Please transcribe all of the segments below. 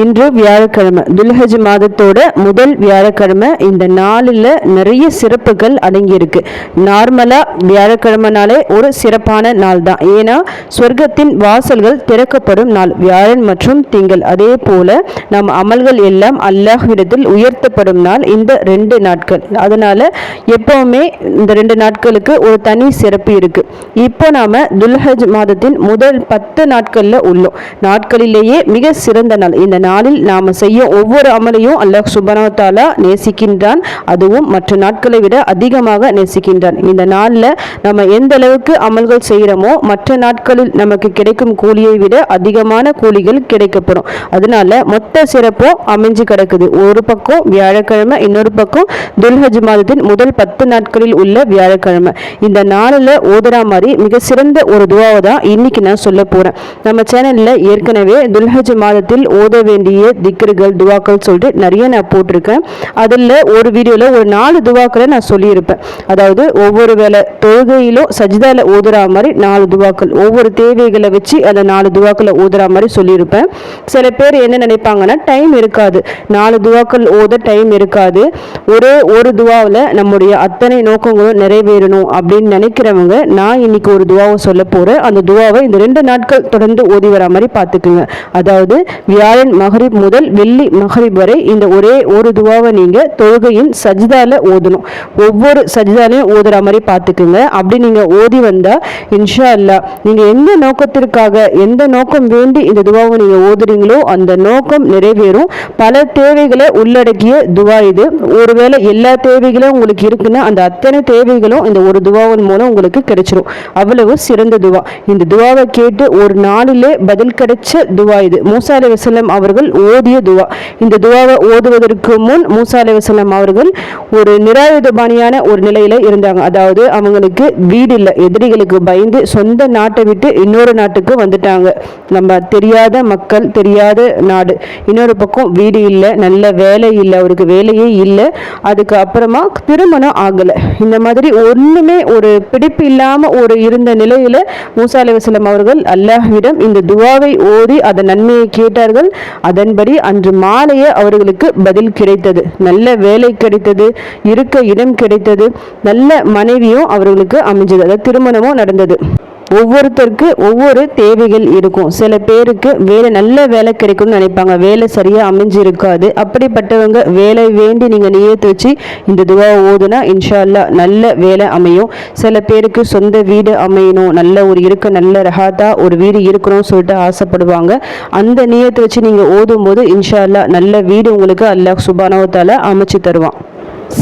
இன்று வியாழக்கிழமை துல்ஹஜ் மாதத்தோட முதல் வியாழக்கிழமை இந்த நாளில் நிறைய சிறப்புகள் அடங்கியிருக்கு. நார்மலாக வியாழக்கிழமைனாலே ஒரு சிறப்பான நாள் தான். ஏன்னா சொர்க்கத்தின் வாசல்கள் திறக்கப்படும் நாள். வியாழன் மற்றும் திங்கள் அதே போல நம் அமல்கள் எல்லாம் அல்லாஹ்விடத்தில் உயர்த்தப்படும் நாள் இந்த ரெண்டு நாட்கள். அதனால எப்பவுமே இந்த ரெண்டு நாட்களுக்கு ஒரு தனி சிறப்பு இருக்கு. இப்போ நாம துல்ஹஜ் மாதத்தின் முதல் பத்து நாட்களில் உள்ளோம். நாட்களிலேயே மிக சிறந்த நாள். இந்த நாளில் நாம செய்ய ஒவ்வொரு அமலையும் அல்லாஹ் சுபனவத்தாலா நேசிக்கின்றான். அதுவும் மற்ற நாட்களை விட அதிகமாக நேசிக்கின்றான். இந்த நாளில் நம்ம எந்த அளவுக்கு அமல்கள் செய்கிறோமோ மற்ற நாட்களில் நமக்கு கிடைக்கும் கூலியை விட அதிகமான கூலிகள் கிடைக்கப்படும் அதனால மொத்த சிறப்பும் அமைஞ்சு கிடக்குது. ஒரு பக்கம் வியாழக்கிழமை இன்னொரு பக்கம் துல்ஹஜ் மாதத்தின் முதல் பத்து நாட்களில் உள்ள வியாழக்கிழமை. இந்த நாளில் ஓதுறா மாதிரி மிக சிறந்த ஒரு துவாவை தான் இன்னைக்கு நான் சொல்ல போகிறேன் நம்ம சேனலில் ஏற்கனவே துல்ஹஜ் மாதத்தில் ஓத வேண்டிய திக்கர்கள் துவாக்கள் சொல்லிட்டு நிறைய நான் போட்டிருக்கேன். அதில் ஒரு வீடியோவில் ஒரு நாலு துவாக்களை நான் சொல்லியிருப்பேன். அதாவது ஒவ்வொரு வேளை தொழுகையிலும் சஜிதாவில் ஓதுறா மாதிரி நாலு துவாக்கள். ஒவ்வொரு தேவைகளை வச்சு அந்த நாலு துவாக்களை ஓதுறா மாதிரி சொல்லியிருப்பேன். சில பேர் என்ன நினைப்பாங்கன்னா டைம் இருக்காது. நாலு துவாக்கள் ஓத டைம் இருக்காது. ஒரே ஒரு துவாவில் நம்முடைய அத்தனை நோக்கங்களும் நிறைவேறணும். அப்படின்னு நினைக்கிறவங்க நான் இன்னைக்கு ஒரு துவாவை சொல்ல போகிறேன் அந்த துவாவை இந்த ரெண்டு நாட்கள் தொடர்ந்து ஓதி வரா மாதிரி பார்த்துக்குங்க. அதாவது வியாழன் மஹரிப் முதல் வெள்ளி மஹரிப் வரை இந்த ஒரே ஒரு துவாவை நீங்க தொழுகையின் சஜிதாவில் ஓதணும். ஒவ்வொரு சஜிதாலையும் ஓதுற மாதிரி பார்த்துக்குங்க. அப்படி நீங்கள் ஓதி வந்தா இன்ஷா அல்லா நீங்க எந்த நோக்கத்திற்காக எந்த நோக்கம் வேண்டி இந்த துவாவை நீங்க ஓதுறீங்களோ அந்த நோக்கம் நிறைவேறும். பல தேவைகளை உள்ளடக்கிய துவா இது. ஒருவேளை எல்லா தேவைகளும் உங்களுக்கு இருக்குன்னா அந்த அத்தனை தேவைகளும் இந்த ஒரு துவாவின் மூலம் உங்களுக்கு கிடைச்சிரும். அவ்வளவு சிறந்த துவா. இந்த துவாவை கேட்டு ஒரு நாளிலே பதில் கிடைச்ச துவா இது. மூசா அலி அவர் அவர்கள் ஓதிய துவா. இந்த துவாவை ஓதுவதற்கு முன் மூசா அலைவசலம் அவர்கள் ஒரு நிராயுதபாணியான ஒரு நிலையில இருந்தாங்க. அதாவது அவங்களுக்கு வீடு இல்லை எதிரிகளுக்கு பயந்து சொந்த நாட்டை விட்டு இன்னொரு நாட்டுக்கு வந்துட்டாங்க. நம்ம தெரியாத மக்கள் தெரியாத நாடு. இன்னொரு பக்கம் வீடு இல்லை நல்ல வேலை இல்லை அவருக்கு வேலையே இல்லை. அதுக்கு அப்புறமா திருமணம் ஆகலை. இந்த மாதிரி ஒன்றுமே ஒரு பிடிப்பு இல்லாமல் ஒரு இருந்த நிலையில மூசா அலைவசலம் அவர்கள் அல்லாஹ்விடம் இந்த துவாவை ஓதி அதன் நன்மையை கேட்டார்கள். அதன்படி அன்று மாலையே அவர்களுக்கு பதில் கிடைத்தது. நல்ல வேலை கிடைத்தது இருக்க இடம் கிடைத்தது நல்ல மனைவியும் அவர்களுக்கு அமைஞ்சது. அதாவது திருமணமும் நடந்தது. ஒவ்வொருத்தருக்கு ஒவ்வொரு தேவைகள் இருக்கும். சில பேருக்கு வேலை நல்ல வேலை கிடைக்கும்னு நினைப்பாங்க. வேலை சரியா அமைஞ்சு இருக்காது அப்படிப்பட்டவங்க வேலை வேண்டி நீங்க நியத்து வச்சு இந்த துவா ஓதுனா இன்ஷால்லா நல்ல வேலை அமையும். சில பேருக்கு சொந்த வீடு அமையணும். நல்ல ஒரு இருக்க நல்ல ரஹாத்தா ஒரு வீடு இருக்கணும்னு சொல்லிட்டு ஆசைப்படுவாங்க. அந்த நியத்தை வச்சு நீங்க ஓதும் போது இன்ஷா அல்லா நல்ல வீடு உங்களுக்கு அல்லாஹ் சுபானவத்தால அமைச்சு தருவான்.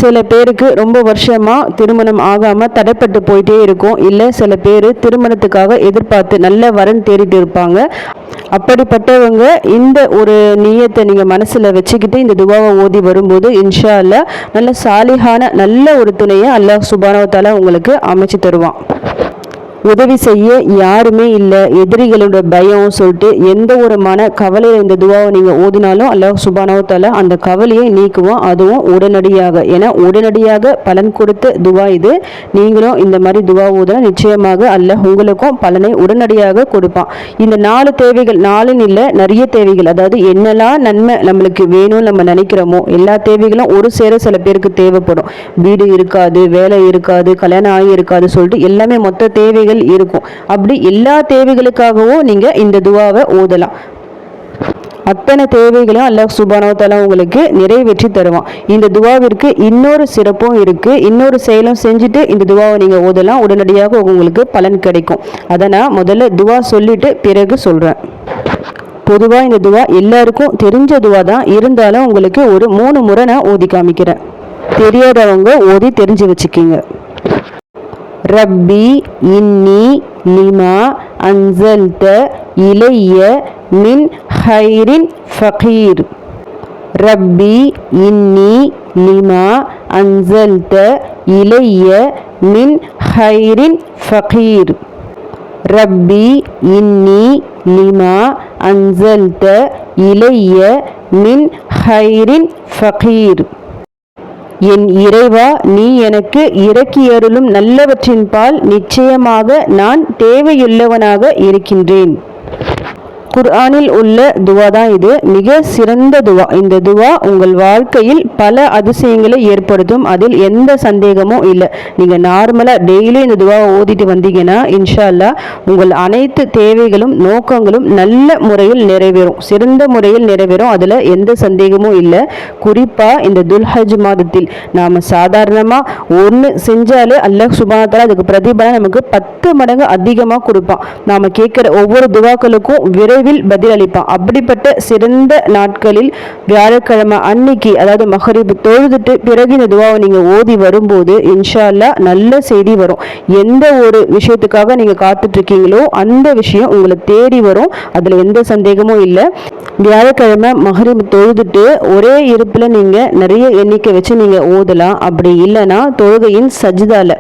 சில பேருக்கு ரொம்ப வருஷமாக திருமணம் ஆகாமல் தடைப்பட்டு போயிட்டே இருக்கும். இல்லை சில பேர் திருமணத்துக்காக எதிர்பார்த்து நல்ல வரன் தேடிட்டு இருப்பாங்க. அப்படிப்பட்டவங்க இந்த ஒரு நீயத்தை நீங்கள் மனசில் வச்சுக்கிட்டு இந்த துபாவை ஓதி வரும்போது இன்ஷா அல்லா நல்ல சாலிஹான நல்ல ஒரு துணையை அல்லாஹ் சுபானவத்தால் உங்களுக்கு அமைச்சு தருவான். உதவி செய்ய யாருமே இல்லை. எதிரிகளோட பயம் சொல்லிட்டு எந்த ஒரு மன கவலையில் இந்த துவாவை நீங்கள் ஓதினாலும் அல்லாஹ் சுபானவத்தால் அந்த கவலையை நீக்குவோம் அதுவும் உடனடியாக. ஏன்னா உடனடியாக பலன் கொடுத்த துவா இது. நீங்களும் இந்த மாதிரி துவா ஓதுனா நிச்சயமாக அல்லாஹ் உங்களுக்கும் பலனை உடனடியாக கொடுப்பான். இந்த நாலு தேவைகள் நாலுன்னு இல்லை நிறைய தேவைகள். அதாவது என்னெல்லாம் நன்மை நம்மளுக்கு வேணும்னு நம்ம நினைக்கிறோமோ எல்லா தேவைகளும் ஒரு சேர சில பேருக்கு தேவைப்படும். வீடு இருக்காது வேலை இருக்காது கல்யாணம் ஆகி இருக்காது சொல்லிட்டு எல்லாமே மொத்த தேவைகள் இருக்கும். அப்படி எல்லா தேவைகளுக்காகவும் நீங்க இந்த துவாவை ஓதலாம். அத்தனை தேவைகளையும் அல்லாஹ் சுபானவத்தாலா உங்களுக்கு நிறைவேற்றி தருவான். இந்த துவாவிற்கு இன்னொரு சிறப்பும் இருக்கு. இன்னொரு செயலும் செஞ்சுட்டு இந்த துவாவை நீங்க ஓதலாம். உடனடியாக உங்களுக்கு பலன் கிடைக்கும். அதை நான் முதல்ல துவா சொல்லிட்டு பிறகு சொல்றேன். பொதுவாக இந்த துவா எல்லாருக்கும் தெரிஞ்ச துவா தான். இருந்தாலும் உங்களுக்கு ஒரு மூணு முறை நான் ஓதி காமிக்கிறேன். தெரியாதவங்க ஓதி தெரிஞ்சு வச்சுக்கிங்க. ரப்பி இன்னி லிமா அன்சல்த இலைய மின் ஹைரின் ஃபகீர். ரப்பி இன்னி லிமா அன்சல்த இலைய மின் ஹைரின் ஃபகீர். ரப்பி இன்னி லிமா அன்சல்த இலைய மின் ஹைரின் ஃபகீர். என் இறைவா நீ எனக்கு இறக்கியருளும் நல்லவற்றின்பால் நிச்சயமாக நான் தேவையுள்ளவனாக இருக்கின்றேன். குர்ஆனில் உள்ள துவா தான் இது. மிக சிறந்த துவா. இந்த துவா உங்கள் வாழ்க்கையில் பல அதிசயங்களை ஏற்படுத்தும். அதில் எந்த சந்தேகமும் இல்லை. நீங்கள் நார்மலாக டெய்லி இந்த துவாவை ஓதிட்டு வந்தீங்கன்னா இன்ஷா அல்லா உங்கள் அனைத்து தேவைகளும் நோக்கங்களும் நல்ல முறையில் நிறைவேறும். சிறந்த முறையில் நிறைவேறும். அதில் எந்த சந்தேகமும் இல்லை. குறிப்பாக இந்த துல்ஹஜ் மாதத்தில் நாம் சாதாரணமாக ஒன்று செஞ்சாலே அல்லாஹ் சுபானத்தால் அதுக்கு பிரதிபலன் நமக்கு பத்து மடங்கு அதிகமாக கொடுப்பான். நாம் கேட்குற ஒவ்வொரு துவாக்களுக்கும் விரை விரைவில் பதிலளிப்பான். அப்படிப்பட்ட சிறந்த நாட்களில் வியாழக்கிழமை அன்னைக்கு அதாவது மகரிபு தொழுதுட்டு பிறகு இந்த துவாவை நீங்கள் ஓதி வரும்போது இன்ஷா அல்லா நல்ல செய்தி வரும். எந்த ஒரு விஷயத்துக்காக நீங்கள் காத்துட்டு இருக்கீங்களோ அந்த விஷயம் உங்களை தேடி வரும். அதில் எந்த சந்தேகமும் இல்லை. வியாழக்கிழமை மகரிபு தொழுதுட்டு ஒரே இருப்பில் நீங்கள் நிறைய எண்ணிக்கை வச்சு நீங்கள் ஓதலாம். அப்படி இல்லைன்னா தொழுகையின் சஜிதால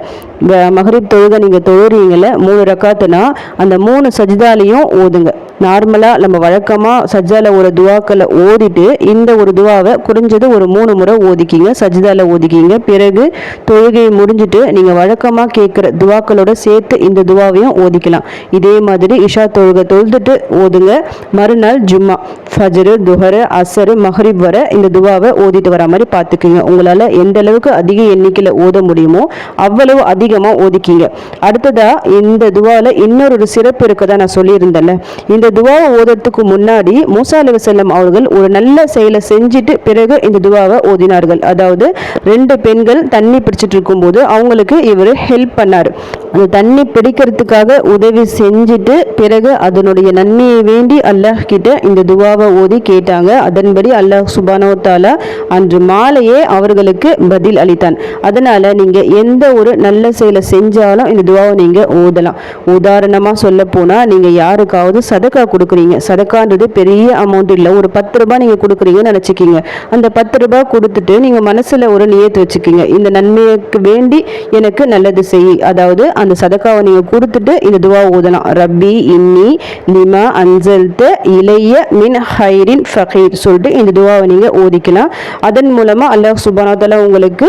மகரிப் தொழுகை நீங்கள் தொழுறீங்கள மூணு ரக்காத்துனா அந்த மூணு சஜிதாலையும் ஓதுங்க. நார்மலாக நம்ம வழக்கமாக சஜ்ஜாவில் ஒரு துவாக்களை ஓதிட்டு இந்த ஒரு துவாவை குறைஞ்சது ஒரு மூணு முறை ஓதிக்கிங்க சஜ்ஜாவில் ஓதிக்கிங்க. பிறகு தொழுகையை முடிஞ்சுட்டு நீங்கள் வழக்கமாக கேட்குற துவாக்களோட சேர்த்து இந்த துவாவையும் ஓதிக்கலாம். இதே மாதிரி இஷா தொழுகை தொழுதுட்டு ஓதுங்க. மறுநாள் ஜும்மா ஃபஜரு துஹரு அசரு மஹரிப் வர இந்த துவாவை ஓதிட்டு வர மாதிரி பார்த்துக்குங்க. உங்களால் எந்த அளவுக்கு அதிக எண்ணிக்கையில் ஓத முடியுமோ அவ்வளவு அதிகமாக ஓதிக்கிங்க. அடுத்ததாக இந்த துவாவில் இன்னொரு சிறப்பு இருக்கதான் நான் சொல்லியிருந்தேன்ல. இந்த இந்த துவாவை ஓதுறதுக்கு முன்னாடி மூசா அலி வசல்லம் அவர்கள் ஒரு நல்ல செயலை செஞ்சுட்டு பிறகு இந்த துவாவை ஓதினார்கள். அதாவது ரெண்டு பெண்கள் தண்ணி பிடிச்சிட்டு இருக்கும்போது அவங்களுக்கு இவர் ஹெல்ப் பண்ணார். அந்த தண்ணி பிடிக்கிறதுக்காக உதவி செஞ்சுட்டு பிறகு அதனுடைய நன்மையை வேண்டி அல்லாஹ் கிட்ட இந்த துவாவை ஓதி கேட்டாங்க. அதன்படி அல்லாஹ் சுபானோத்தாலா அன்று மாலையே அவர்களுக்கு பதில் அளித்தான். அதனால நீங்க எந்த ஒரு நல்ல செயலை செஞ்சாலும் இந்த துவாவை நீங்க ஓதலாம். உதாரணமா சொல்ல போனா நீங்க யாருக்காவது சதக்க சதக்கா கொடுக்குறீங்க. சதக்கான்றது பெரிய அமௌண்ட் இல்லை. ஒரு பத்து ரூபாய் நீங்கள் கொடுக்குறீங்கன்னு நினச்சிக்கிங்க. அந்த பத்து ரூபாய் கொடுத்துட்டு நீங்கள் மனசில் ஒரு நியத்து வச்சுக்கிங்க. இந்த நன்மைக்கு வேண்டி எனக்கு நல்லது செய். அதாவது அந்த சதக்காவை நீங்கள் கொடுத்துட்டு இந்த துவா ஊதலாம் ரப்பி இன்னி லிமா அன்சல்த இளைய மின் ஹைரின் ஃபகீர் சொல்லிட்டு இந்த துவாவை நீங்கள் ஓதிக்கலாம். அதன் மூலமாக அல்லாஹ் சுபானத்தலா உங்களுக்கு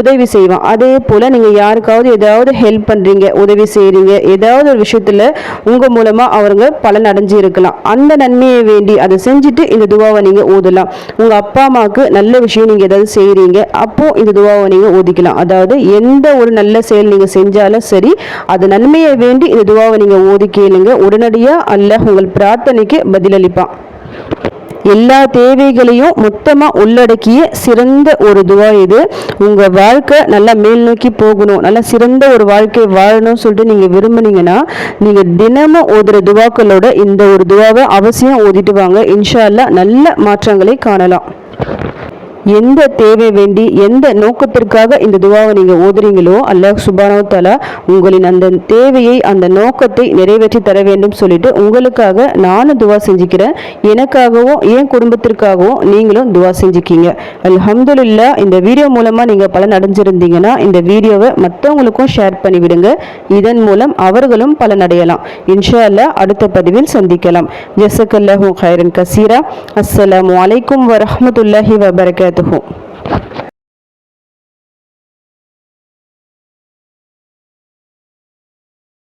உதவி செய்வான். அதே போல் நீங்கள் யாருக்காவது ஏதாவது ஹெல்ப் பண்ணுறீங்க உதவி செய்கிறீங்க ஏதாவது ஒரு விஷயத்தில் உங்கள் மூலமாக அவங்க பலன் அடைஞ்சு இருக்கலாம் அந்த நன்மையை வேண்டி அதை செஞ்சுட்டு இந்த துவாவை நீங்கள் ஓதலாம். உங்கள் அப்பா அம்மாவுக்கு நல்ல விஷயம் நீங்கள் ஏதாவது செய்கிறீங்க அப்போது இந்த துவாவை நீங்கள் ஓதிக்கலாம். அதாவது எந்த ஒரு நல்ல செயல் நீங்கள் செஞ்சாலும் சரி அது நன்மையை வேண்டி இந்த துவாவை நீங்கள் ஓதி கேளுங்க. உடனடியாக அல்ல உங்கள் பிரார்த்தனைக்கு பதிலளிப்பான். எல்லா தேவைகளையும் மொத்தமாக உள்ளடக்கிய சிறந்த ஒரு துவா இது. உங்கள் வாழ்க்கை நல்லா மேல் நோக்கி போகணும். நல்லா சிறந்த ஒரு வாழ்க்கை வாழணும்னு சொல்லிட்டு நீங்கள் விரும்புனீங்கன்னா நீங்கள் தினமும் ஓதுற துவாக்களோட இந்த ஒரு துவாவை அவசியம் ஓதிட்டு வாங்க. இன்ஷா நல்ல மாற்றங்களை காணலாம். எந்த தேவை வேண்டி எந்த நோக்கத்திற்காக இந்த துவாவை நீங்கள் ஓதுறீங்களோ அல்லாஹ் சுபானோ தலா உங்களின் அந்த தேவையை அந்த நோக்கத்தை நிறைவேற்றி தர வேண்டும் சொல்லிட்டு உங்களுக்காக நானும் துவா செஞ்சுக்கிறேன். எனக்காகவும் என் குடும்பத்திற்காகவும் நீங்களும் துவா செஞ்சுக்கிங்க. அல்ஹம்துல்லா இந்த வீடியோ மூலமாக நீங்கள் பலன் அடைஞ்சிருந்தீங்கன்னா இந்த வீடியோவை மற்றவங்களுக்கும் ஷேர் பண்ணிவிடுங்க. இதன் மூலம் அவர்களும் பலனடையலாம் இன்ஷா அல்லா அடுத்த பதிவில் சந்திக்கலாம். ஜசக்கல்லாஹூ ஹைரன் கசீரா. அஸ்ஸலாமு அலைக்கும் வரமத்துல்லாஹி வபரகாத். ho